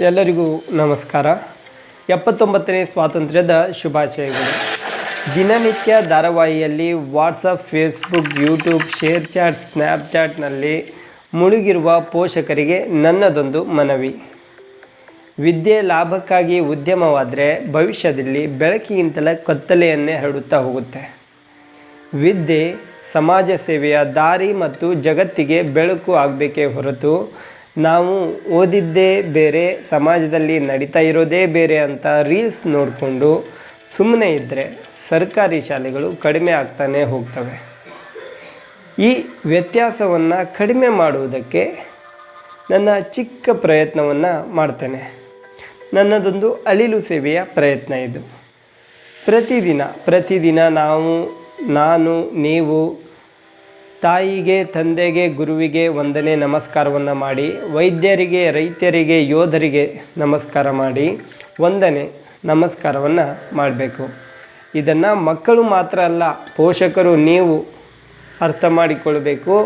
ಎಲ್ಲರಿಗೂ ನಮಸ್ಕಾರ. ಎಪ್ಪತ್ತೊಂಬತ್ತನೇ ಸ್ವಾತಂತ್ರ್ಯದ ಶುಭಾಶಯಗಳು. ದಿನನಿತ್ಯ ಧಾರಾವಾಹಿಯಲ್ಲಿ WhatsApp Facebook YouTube share chat ಸ್ನ್ಯಾಪ್ಚಾಟ್ನಲ್ಲಿ ಮುಳುಗಿರುವ ಪೋಷಕರಿಗೆ ನನ್ನದೊಂದು ಮನವಿ. ವಿದ್ಯೆ ಲಾಭಕ್ಕಾಗಿ ಉದ್ಯಮವಾದರೆ ಭವಿಷ್ಯದಲ್ಲಿ ಬೆಳಕಿಗಿಂತಲೇ ಕತ್ತಲೆಯನ್ನೇ ಹರಡುತ್ತಾ ಹೋಗುತ್ತೆ. ವಿದ್ಯೆ, ಸಮಾಜ ಸೇವೆಯ ದಾರಿ ಮತ್ತು ಜಗತ್ತಿಗೆ ಬೆಳಕು ಆಗಬೇಕೇ ಹೊರತು ನಾವು ಓದಿದ್ದೇ ಬೇರೆ, ಸಮಾಜದಲ್ಲಿ ನಡೀತಾ ಇರೋದೇ ಬೇರೆ ಅಂತ ರೀಲ್ಸ್ ನೋಡಿಕೊಂಡು ಸುಮ್ಮನೆ ಇದ್ದರೆ ಸರ್ಕಾರಿ ಶಾಲೆಗಳು ಕಡಿಮೆ ಆಗ್ತಾನೆ ಹೋಗ್ತವೆ. ಈ ವ್ಯತ್ಯಾಸವನ್ನು ಕಡಿಮೆ ಮಾಡುವುದಕ್ಕೆ ನನ್ನ ಚಿಕ್ಕ ಪ್ರಯತ್ನವನ್ನು ಮಾಡ್ತೇನೆ. ನನ್ನದೊಂದು ಅಳಿಲು ಸೇವೆಯ ಪ್ರಯತ್ನ ಇದು. ಪ್ರತಿದಿನ ಪ್ರತಿದಿನ ನಾವು, ನಾನು, ನೀವು ತಾಯಿಗೆ, ತಂದೆಗೆ, ಗುರುವಿಗೆ ವಂದನೆ ನಮಸ್ಕಾರವನ್ನು ಮಾಡಿ, ವೈದ್ಯರಿಗೆ ರೈತರಿಗೆ ಯೋಧರಿಗೆ ನಮಸ್ಕಾರ ಮಾಡಿ ವಂದನೆ ನಮಸ್ಕಾರವನ್ನು ಮಾಡಬೇಕು. ಇದನ್ನು ಮಕ್ಕಳು ಮಾತ್ರ ಅಲ್ಲ, ಪೋಷಕರು ನೀವು ಅರ್ಥ ಮಾಡಿಕೊಳ್ಬೇಕು.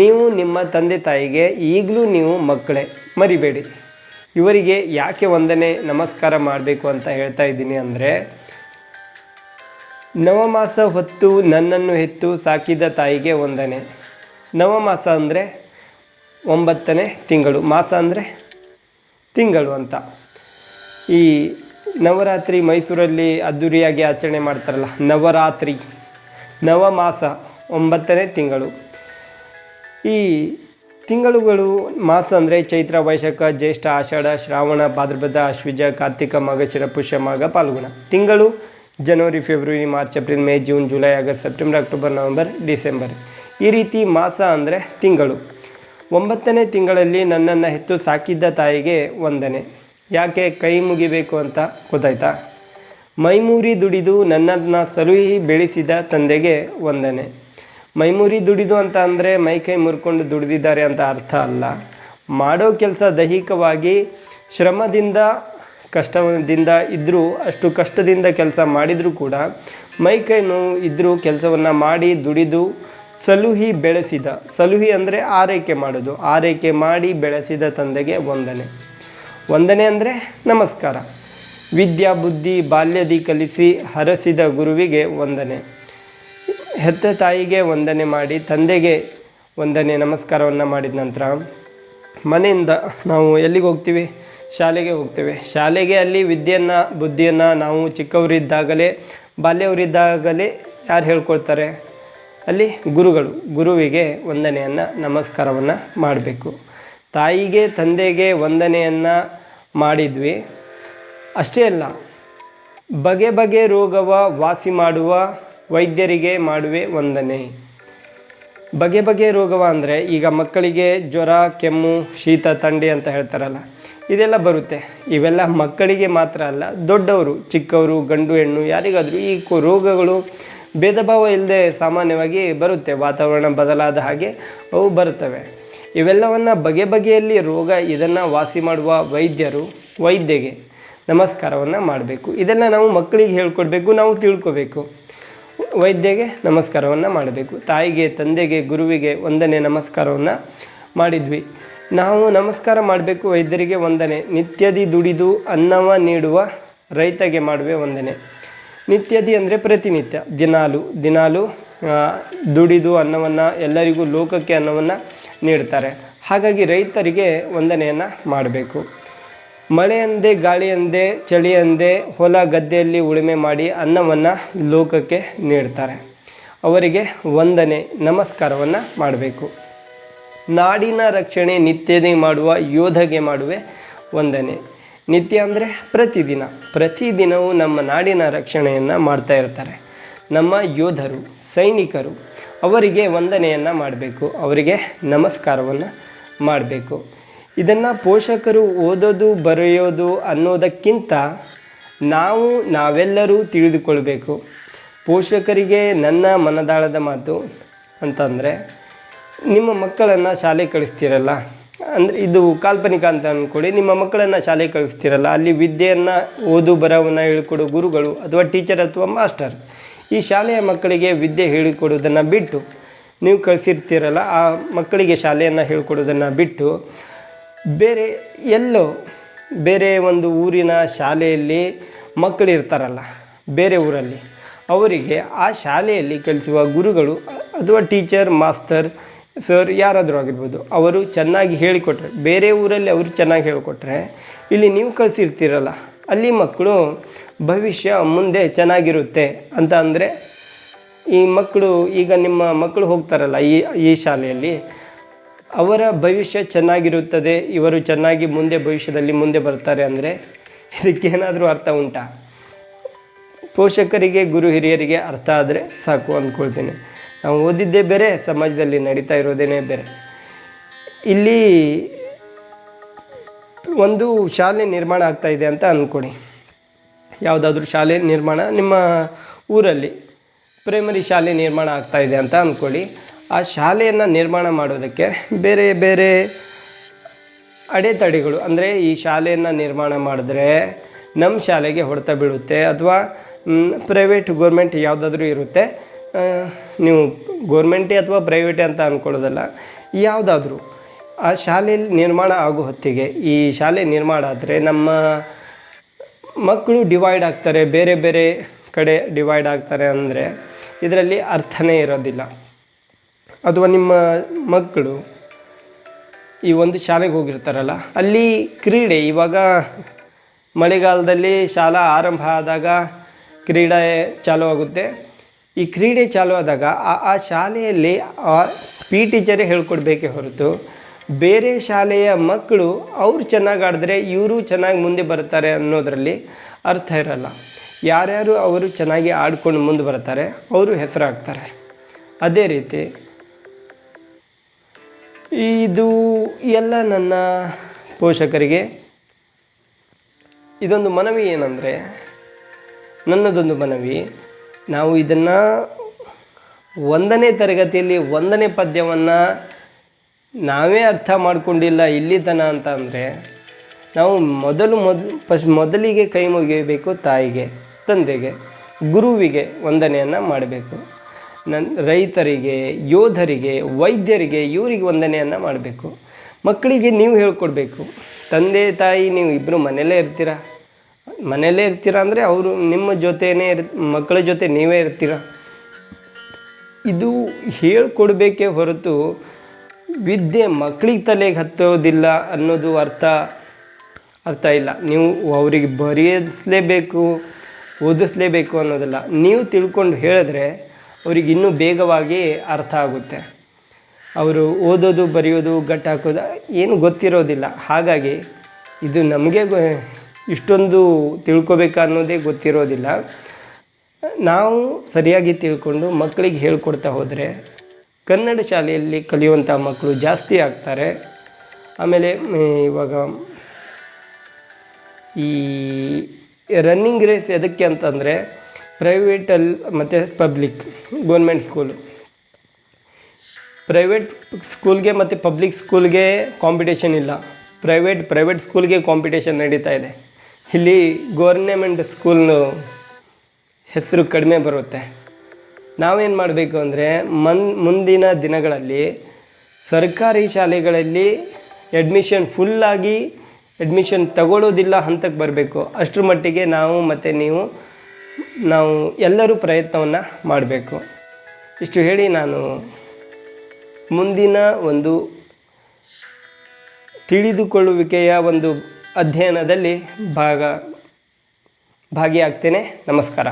ನೀವು ನಿಮ್ಮ ತಂದೆ ತಾಯಿಗೆ, ಈಗಲೂ ನೀವು ಮಕ್ಕಳೇ, ಮರಿಬೇಡಿ. ಇವರಿಗೆ ಯಾಕೆ ವಂದನೆ ನಮಸ್ಕಾರ ಮಾಡಬೇಕು ಅಂತ ಹೇಳ್ತಾ ಇದ್ದೀನಿ ಅಂದರೆ ನವಮಾಸ ಹೊತ್ತು ನನ್ನನ್ನು ಹೆತ್ತು ಸಾಕಿದ ತಾಯಿಗೆ ವಂದನೆ ನವಮಾಸ ಅಂದರೆ ಒಂಬತ್ತನೇ ತಿಂಗಳು. ಮಾಸ ಅಂದರೆ ತಿಂಗಳು ಅಂತ. ಈ ನವರಾತ್ರಿ ಮೈಸೂರಲ್ಲಿ ಅದ್ಧೂರಿಯಾಗಿ ಆಚರಣೆ ಮಾಡ್ತಾರಲ್ಲ, ನವರಾತ್ರಿ, ನವಮಾಸ, ಒಂಬತ್ತನೇ ತಿಂಗಳು. ಈ ತಿಂಗಳುಗಳು ಮಾಸ ಅಂದರೆ ಚೈತ್ರ, ವೈಶಾಖ, ಜ್ಯೇಷ್ಠ, ಆಷಾಢ, ಶ್ರಾವಣ, ಭಾದ್ರಪದ, ಅಶ್ವಿಜ, ಕಾರ್ತಿಕ ಮಾಘಶಿರ ಪುಷ್ಯ ಮಾಘ, ಪಾಲ್ಗುಣ. ತಿಂಗಳು ಜನವರಿ, February, March, April, May, June, July, August, September, October, November, December. ಈ ರೀತಿ ಮಾಸ ಅಂದರೆ ತಿಂಗಳು. ಒಂಬತ್ತನೇ ತಿಂಗಳಲ್ಲಿ ನನ್ನನ್ನು ಹೆತ್ತು ಸಾಕಿದ್ದ ತಾಯಿಗೆ ವಂದನೆ ಯಾಕೆ ಕೈ ಮುಗಿಬೇಕು ಅಂತ ಗೊತ್ತಾಯ್ತಾ? ಮೈಮೂರಿ ದುಡಿದು ನನ್ನನ್ನು ಸಲುಹಿ ಬೆಳೆಸಿದ ತಂದೆಗೆ ವಂದನೆ ಮೈಮೂರಿ ದುಡಿದು ಅಂತ ಅಂದರೆ ಮೈ ಕೈ ಮುರ್ಕೊಂಡು ದುಡಿದಿದ್ದಾರೆ ಅಂತ ಅರ್ಥ ಅಲ್ಲ. ಮಾಡೋ ಕೆಲಸ ದೈಹಿಕವಾಗಿ ಶ್ರಮದಿಂದ ಕಷ್ಟದಿಂದ ಇದ್ದರೂ ಅಷ್ಟು ಕಷ್ಟದಿಂದ ಕೆಲಸ ಮಾಡಿದರೂ ಕೂಡ, ಮೈ ಕೈ ನೋವು ಇದ್ದರೂ ಕೆಲಸವನ್ನು ಮಾಡಿ ದುಡಿದು ಸಲುಹಿ ಬೆಳೆಸಿದ, ಸಲುಹಿ ಅಂದರೆ ಆರೈಕೆ ಮಾಡೋದು, ಆರೈಕೆ ಮಾಡಿ ಬೆಳೆಸಿದ ತಂದೆಗೆ ವಂದನೆ. ವಂದನೆ ಅಂದರೆ ನಮಸ್ಕಾರ. ವಿದ್ಯಾ, ಬುದ್ಧಿ, ಬಾಲ್ಯದಿ ಕಲಿಸಿ ಹರಸಿದ ಗುರುವಿಗೆ ವಂದನೆ. ಹೆತ್ತ ತಾಯಿಗೆ ವಂದನೆ ಮಾಡಿ, ತಂದೆಗೆ ವಂದನೆ, ನಮಸ್ಕಾರವನ್ನು ಮಾಡಿದ ನಂತರ ಮನೆಯಿಂದ ನಾವು ಎಲ್ಲಿಗೆ ಹೋಗ್ತೀವಿ ಶಾಲೆಗೆ ಹೋಗ್ತೇವೆ. ಶಾಲೆಗೆ ಅಲ್ಲಿ ವಿದ್ಯೆಯನ್ನು, ಬುದ್ಧಿಯನ್ನು ನಾವು ಚಿಕ್ಕವರಿದ್ದಾಗಲೇ, ಬಾಲ್ಯವರಿದ್ದಾಗಲೇ ಯಾರು ಹೇಳ್ಕೊಳ್ತಾರೆ? ಅಲ್ಲಿ ಗುರುಗಳು, ಗುರುವಿಗೆ ವಂದನೆಯನ್ನು, ನಮಸ್ಕಾರವನ್ನು ಮಾಡಬೇಕು. ತಾಯಿಗೆ, ತಂದೆಗೆ ವಂದನೆಯನ್ನು ಮಾಡಿದ್ವಿ. ಅಷ್ಟೇ ಅಲ್ಲ, ಬಗೆ ಬಗೆ ರೋಗವ ವಾಸಿ ಮಾಡುವ ವೈದ್ಯರಿಗೆ ಮಾಡುವೆ ವಂದನೆ. ಬಗೆ ಬಗೆ ರೋಗವ ಅಂದರೆ ಈಗ ಮಕ್ಕಳಿಗೆ ಜ್ವರ, ಕೆಮ್ಮು, ಶೀತ, ಥಂಡಿ ಅಂತ ಹೇಳ್ತಾರಲ್ಲ ಇದೆಲ್ಲ ಬರುತ್ತೆ. ಇವೆಲ್ಲ ಮಕ್ಕಳಿಗೆ ಮಾತ್ರ ಅಲ್ಲ, ದೊಡ್ಡವರು, ಚಿಕ್ಕವರು, ಗಂಡು, ಹೆಣ್ಣು, ಯಾರಿಗಾದರೂ ಈ ರೋಗಗಳು ಭೇದ ಭಾವ ಇಲ್ಲದೆ ಸಾಮಾನ್ಯವಾಗಿ ಬರುತ್ತೆ, ವಾತಾವರಣ ಬದಲಾದ ಹಾಗೆ ಅವು ಬರುತ್ತವೆ. ಇವೆಲ್ಲವನ್ನು ಬಗೆ ಬಗೆಯಲ್ಲಿ ರೋಗ ಇದನ್ನು ವಾಸಿ ಮಾಡುವ ವೈದ್ಯರು, ವೈದ್ಯಗೆ ನಮಸ್ಕಾರವನ್ನು ಮಾಡಬೇಕು. ಇದೆಲ್ಲ ನಾವು ಮಕ್ಕಳಿಗೆ ಹೇಳ್ಕೊಡ್ಬೇಕು, ನಾವು ತಿಳ್ಕೊಬೇಕು. ವೈದ್ಯಗೆ ನಮಸ್ಕಾರವನ್ನು ಮಾಡಬೇಕು. ತಾಯಿಗೆ, ತಂದೆಗೆ, ಗುರುವಿಗೆ ಒಂದನೇ ನಮಸ್ಕಾರವನ್ನು ಮಾಡಿದ್ವಿ. ನಾವು ನಮಸ್ಕಾರ ಮಾಡಬೇಕು ವೈದ್ಯರಿಗೆ ವಂದನೆ. ನಿತ್ಯದಿ ದುಡಿದು ಅನ್ನವ ನೀಡುವ ರೈತಗೆ ಮಾಡುವೆ ವಂದನೆ. ನಿತ್ಯದಿ ಅಂದರೆ ಪ್ರತಿನಿತ್ಯ. ದಿನಾಲು ದಿನಾಲು ದುಡಿದು ಅನ್ನವನ್ನು ಎಲ್ಲರಿಗೂ ಲೋಕಕ್ಕೆ ಅನ್ನವನ್ನು ನೀಡ್ತಾರೆ. ಹಾಗಾಗಿ ರೈತರಿಗೆ ವಂದನೆಯನ್ನು ಮಾಡಬೇಕು. ಮಳೆ ಅಂದೆ, ಗಾಳಿ ಅಂದೆ, ಚಳಿ ಅಂದೆ, ಹೊಲ ಗದ್ದೆಯಲ್ಲಿ ಉಳುಮೆ ಮಾಡಿ ಅನ್ನವನ್ನು ಲೋಕಕ್ಕೆ ನೀಡ್ತಾರೆ. ಅವರಿಗೆ ವಂದನೆ, ನಮಸ್ಕಾರವನ್ನು ಮಾಡಬೇಕು. ನಾಡಿನ ರಕ್ಷಣೆ ನಿತ್ಯನೇ ಮಾಡುವ, ಯೋಧಗೆ ಮಾಡುವೆ ವಂದನೆ. ನಿತ್ಯ ಅಂದರೆ ಪ್ರತಿದಿನ. ಪ್ರತಿದಿನವೂ ನಮ್ಮ ನಾಡಿನ ರಕ್ಷಣೆಯನ್ನು ಮಾಡ್ತಾ ಇರ್ತಾರೆ. ನಮ್ಮ ಯೋಧರು, ಸೈನಿಕರು ಅವರಿಗೆ ವಂದನೆಯನ್ನು ಮಾಡಬೇಕು. ಅವರಿಗೆ ನಮಸ್ಕಾರವನ್ನು ಮಾಡಬೇಕು. ಇದನ್ನು ಪೋಷಕರು ಓದೋದು, ಬರೆಯೋದು ಅನ್ನೋದಕ್ಕಿಂತ ನಾವು, ನಾವೆಲ್ಲರೂ ತಿಳಿದುಕೊಳ್ಬೇಕು. ಪೋಷಕರಿಗೆ ನನ್ನ ಮನದಾಳದ ಮಾತು ಅಂತಂದರೆ ನಿಮ್ಮ ಮಕ್ಕಳನ್ನು ಶಾಲೆ ಕಳಿಸ್ತೀರಲ್ಲ? ಅಂದರೆ ಇದು ಕಾಲ್ಪನಿಕ ಅಂತ ಅಂದ್ಕೊಳ್ಳಿ ನಿಮ್ಮ ಮಕ್ಕಳನ್ನು ಶಾಲೆ ಕಳಿಸ್ತೀರಲ್ಲ? ಅಲ್ಲಿ ವಿದ್ಯೆಯನ್ನು ಓದು, ಬರವನ್ನು ಹೇಳಿಕೊಡೋ, ಗುರುಗಳು ಅಥವಾ ಟೀಚರ್ ಅಥವಾ ಮಾಸ್ಟರ್ ಈ ಶಾಲೆಯ ಮಕ್ಕಳಿಗೆ ವಿದ್ಯೆ ಹೇಳಿಕೊಡೋದನ್ನು ಬಿಟ್ಟು ನೀವು ಕಳಿಸಿರ್ತೀರಲ್ಲ, ಆ ಮಕ್ಕಳಿಗೆ ಶಾಲೆಯನ್ನು ಹೇಳಿಕೊಡೋದನ್ನು ಬಿಟ್ಟು ಬೇರೆ ಎಲ್ಲೋ ಬೇರೆ ಒಂದು ಊರಿನ ಶಾಲೆಯಲ್ಲಿ ಮಕ್ಕಳು ಇರ್ತಾರಲ್ಲ ಬೇರೆ ಊರಲ್ಲಿ. ಅವರಿಗೆ ಆ ಶಾಲೆಯಲ್ಲಿ ಕಲಿಸುವ ಗುರುಗಳು ಅಥವಾ ಟೀಚರ್ ಮಾಸ್ತರ್ ಸರ್, ಯಾರಾದರೂ ಆಗಿರ್ಬೋದು, ಅವರು ಚೆನ್ನಾಗಿ ಹೇಳಿಕೊಟ್ರೆ, ಬೇರೆ ಊರಲ್ಲಿ ಅವರು ಚೆನ್ನಾಗಿ ಹೇಳಿಕೊಟ್ರೆ, ಇಲ್ಲಿ ನೀವು ಕಳಿಸಿರ್ತೀರಲ್ಲ, ಅಲ್ಲಿ ಮಕ್ಕಳು ಭವಿಷ್ಯ ಮುಂದೆ ಚೆನ್ನಾಗಿರುತ್ತೆ ಅಂತ ಅಂದರೆ, ಈ ಮಕ್ಕಳು, ಈಗ ನಿಮ್ಮ ಮಕ್ಕಳು ಹೋಗ್ತಾರಲ್ಲ, ಈ ಈ ಶಾಲೆಯಲ್ಲಿ, ಅವರ ಭವಿಷ್ಯ ಚೆನ್ನಾಗಿರುತ್ತದೆ, ಇವರು ಚೆನ್ನಾಗಿ ಮುಂದೆ ಭವಿಷ್ಯದಲ್ಲಿ ಮುಂದೆ ಬರ್ತಾರೆ ಅಂದರೆ ಇದಕ್ಕೇನಾದರೂ ಅರ್ಥ ಉಂಟಾ? ಪೋಷಕರಿಗೆ, ಗುರು ಹಿರಿಯರಿಗೆ ಅರ್ಥ ಆದರೆ ಸಾಕು ಅಂದ್ಕೊಳ್ತೇನೆ. ನಾವು ಓದಿದ್ದೇ ಬೇರೆ, ಸಮಾಜದಲ್ಲಿ ನಡೀತಾ ಇರೋದೇನೆ ಬೇರೆ. ಇಲ್ಲಿ ಒಂದು ಶಾಲೆ ನಿರ್ಮಾಣ ಆಗ್ತಾ ಇದೆ ಅಂತ ಅಂದ್ಕೊಡಿ ಯಾವುದಾದ್ರೂ ಶಾಲೆ ನಿರ್ಮಾಣ ನಿಮ್ಮ ಊರಲ್ಲಿ ಪ್ರೈಮರಿ ಶಾಲೆ ನಿರ್ಮಾಣ ಆಗ್ತಾ ಇದೆ ಅಂತ ಅಂದ್ಕೊಳ್ಳಿ ಆ ಶಾಲೆಯನ್ನು ನಿರ್ಮಾಣ ಮಾಡೋದಕ್ಕೆ ಬೇರೆ ಬೇರೆ ಅಡೆತಡೆಗಳು, ಅಂದರೆ ಈ ಶಾಲೆಯನ್ನು ನಿರ್ಮಾಣ ಮಾಡಿದ್ರೆ ನಮ್ಮ ಶಾಲೆಗೆ ಹೊಡೆತ ಬೀಳುತ್ತೆ, ಅಥವಾ ಪ್ರೈವೇಟ್ ಗೌರ್ಮೆಂಟ್ ಯಾವುದಾದ್ರೂ ಇರುತ್ತೆ ನೀವು ಗೋರ್ಮೆಂಟೇ ಅಥವಾ ಪ್ರೈವೇಟೇ ಅಂತ ಅಂದ್ಕೊಳ್ಳೋದಲ್ಲ ಯಾವುದಾದ್ರೂ ಆ ಶಾಲೆಯಲ್ಲಿ ನಿರ್ಮಾಣ ಆಗೋ ಹೊತ್ತಿಗೆ, ಈ ಶಾಲೆ ನಿರ್ಮಾಣ ಆದರೆ ನಮ್ಮ ಮಕ್ಕಳು ಡಿವೈಡ್ ಆಗ್ತಾರೆ, ಬೇರೆ ಬೇರೆ ಕಡೆ ಡಿವೈಡ್ ಆಗ್ತಾರೆ ಅಂದರೆ ಇದರಲ್ಲಿ ಅರ್ಥನೇ ಇರೋದಿಲ್ಲ. ಅಥವಾ ನಿಮ್ಮ ಮಕ್ಕಳು ಈ ಒಂದು ಶಾಲೆಗೆ ಹೋಗಿರ್ತಾರಲ್ಲ, ಅಲ್ಲಿ ಕ್ರೀಡೆ, ಇವಾಗ ಮಳೆಗಾಲದಲ್ಲಿ ಶಾಲಾ ಆರಂಭ ಆದಾಗ ಕ್ರೀಡೆ ಚಾಲೂ ಆಗುತ್ತೆ. ಈ ಕ್ರೀಡೆ ಚಾಲು ಆದಾಗ ಆ ಆ ಶಾಲೆಯಲ್ಲಿ ಆ ಪಿ ಟೀಚರೇ ಹೇಳ್ಕೊಡ್ಬೇಕೇ ಹೊರತು ಬೇರೆ ಶಾಲೆಯ ಮಕ್ಕಳು ಅವರು ಚೆನ್ನಾಗಿ ಆಡಿದ್ರೆ ಇವರು ಚೆನ್ನಾಗಿ ಮುಂದೆ ಬರ್ತಾರೆ ಅನ್ನೋದರಲ್ಲಿ ಅರ್ಥ ಇರಲ್ಲ. ಯಾರ್ಯಾರು ಅವರು ಚೆನ್ನಾಗಿ ಆಡ್ಕೊಂಡು ಮುಂದೆ ಬರ್ತಾರೆ ಅವರು ಹೆಸರಾಗ್ತಾರೆ. ಅದೇ ರೀತಿ ಇದು ಎಲ್ಲ ನನ್ನ ಪೋಷಕರಿಗೆ ಇದೊಂದು ಮನವಿ ಏನಂದರೆ, ನನ್ನದೊಂದು ಮನವಿ ನಾವು ಇದನ್ನು ಒಂದನೇ ತರಗತಿಯಲ್ಲಿ ಒಂದನೇ ಪದ್ಯವನ್ನು ನಾವೇ ಅರ್ಥ ಮಾಡಿಕೊಂಡಿಲ್ಲ ಇಲ್ಲಿ ತನ ಅಂತ ಅಂದರೆ ನಾವು ಮೊದಲು ಮೊದ್ ಫಸ್ಟ್ ಮೊದಲಿಗೆ ಕೈ ಮುಗಿಯಬೇಕು ತಾಯಿಗೆ, ತಂದೆಗೆ, ಗುರುವಿಗೆ ವಂದನೆಯನ್ನು ಮಾಡಬೇಕು. ನನ್ನ ರೈತರಿಗೆ, ಯೋಧರಿಗೆ, ವೈದ್ಯರಿಗೆ ಇವರಿಗೆ ವಂದನೆಯನ್ನು ಮಾಡಬೇಕು. ಮಕ್ಕಳಿಗೆ ನೀವು ಹೇಳ್ಕೊಡ್ಬೇಕು. ತಂದೆ ತಾಯಿ, ನೀವು ಇಬ್ಬರು ಮನೆಯಲ್ಲೇ ಇರ್ತೀರ? ಮನೆಯಲ್ಲೇ ಇರ್ತೀರ ಅಂದರೆ ಅವರು ನಿಮ್ಮ ಜೊತೆನೇ ಇರ್, ಮಕ್ಕಳ ಜೊತೆ ನೀವೇ ಇರ್ತೀರ? ಇದು ಹೇಳ್ಕೊಡ್ಬೇಕೇ ಹೊರತು ವಿದ್ಯೆ ಮಕ್ಕಳಿಗೆ ತಲೆಗೆ ಹತ್ತೋದಿಲ್ಲ ಅನ್ನೋದು ಅರ್ಥ ಅರ್ಥ ಇಲ್ಲ. ನೀವು ಅವರಿಗೆ ಬರೆಯಲೇಬೇಕು ಓದಿಸ್ಲೇಬೇಕು ಅನ್ನೋದಲ್ಲ. ನೀವು ತಿಳ್ಕೊಂಡು ಹೇಳಿದ್ರೆ ಅವ್ರಿಗೆ ಇನ್ನೂ ಬೇಗವಾಗಿ ಅರ್ಥ ಆಗುತ್ತೆ. ಅವರು ಓದೋದು, ಬರೆಯೋದು ಗಟ್ಟಾಕೋದು ಏನು ಗೊತ್ತಿರೋದಿಲ್ಲ. ಹಾಗಾಗಿ ಇದು ನಮಗೆ ಇಷ್ಟೊಂದು ತಿಳ್ಕೊಬೇಕನ್ನೋದೇ ಗೊತ್ತಿರೋದಿಲ್ಲ. ನಾವು ಸರಿಯಾಗಿ ತಿಳ್ಕೊಂಡು ಮಕ್ಕಳಿಗೆ ಹೇಳ್ಕೊಡ್ತಾ ಹೋದರೆ ಕನ್ನಡ ಶಾಲೆಯಲ್ಲಿ ಕಲಿಯುವಂಥ ಮಕ್ಕಳು ಜಾಸ್ತಿ ಆಗ್ತಾರೆ. ಆಮೇಲೆ ಇವಾಗ ಈ ರನ್ನಿಂಗ್ ರೇಸ್ ಎದಕ್ಕೆ ಅಂತಂದರೆ ಪ್ರೈವೇಟಲ್ಲಿ ಮತ್ತು ಪಬ್ಲಿಕ್ ಗೌರ್ಮೆಂಟ್ ಸ್ಕೂಲು ಪ್ರೈವೇಟ್ ಸ್ಕೂಲ್ಗೆ ಮತ್ತು ಪಬ್ಲಿಕ್ ಸ್ಕೂಲ್ಗೆ ಕಾಂಪಿಟೇಷನ್ ಇಲ್ಲ. ಪ್ರೈವೇಟ್ ಪ್ರೈವೇಟ್ ಸ್ಕೂಲ್ಗೆ ಕಾಂಪಿಟೇಷನ್ ನಡೀತಾ ಇದೆ. ಇಲ್ಲಿ ಗೋರ್ನಮೆಂಟ್ ಸ್ಕೂಲ್ನು ಹೆಸರು ಕಡಿಮೆ ಬರುತ್ತೆ. ನಾವೇನು ಮಾಡಬೇಕು ಅಂದರೆ ಮನ್, ಮುಂದಿನ ದಿನಗಳಲ್ಲಿ ಸರ್ಕಾರಿ ಶಾಲೆಗಳಲ್ಲಿ ಅಡ್ಮಿಷನ್ ಫುಲ್ಲಾಗಿ ಅಡ್ಮಿಷನ್ ತಗೊಳ್ಳೋದಿಲ್ಲ ಹಂತಕ್ಕೆ ಬರಬೇಕು. ಅಷ್ಟರ ಮಟ್ಟಿಗೆ ನಾವು ಮತ್ತು ನೀವು, ನಾವು ಎಲ್ಲರೂ ಪ್ರಯತ್ನವನ್ನು ಮಾಡಬೇಕು. ಇಷ್ಟು ಹೇಳಿ ನಾನು ಮುಂದಿನ ಒಂದು ತಿಳಿದುಕೊಳ್ಳುವಿಕೆಯ ಒಂದು ಅಧ್ಯಯನದಲ್ಲಿ ಭಾಗ ಭಾಗಿಯಾಗ್ತೇನೆ. ನಮಸ್ಕಾರ.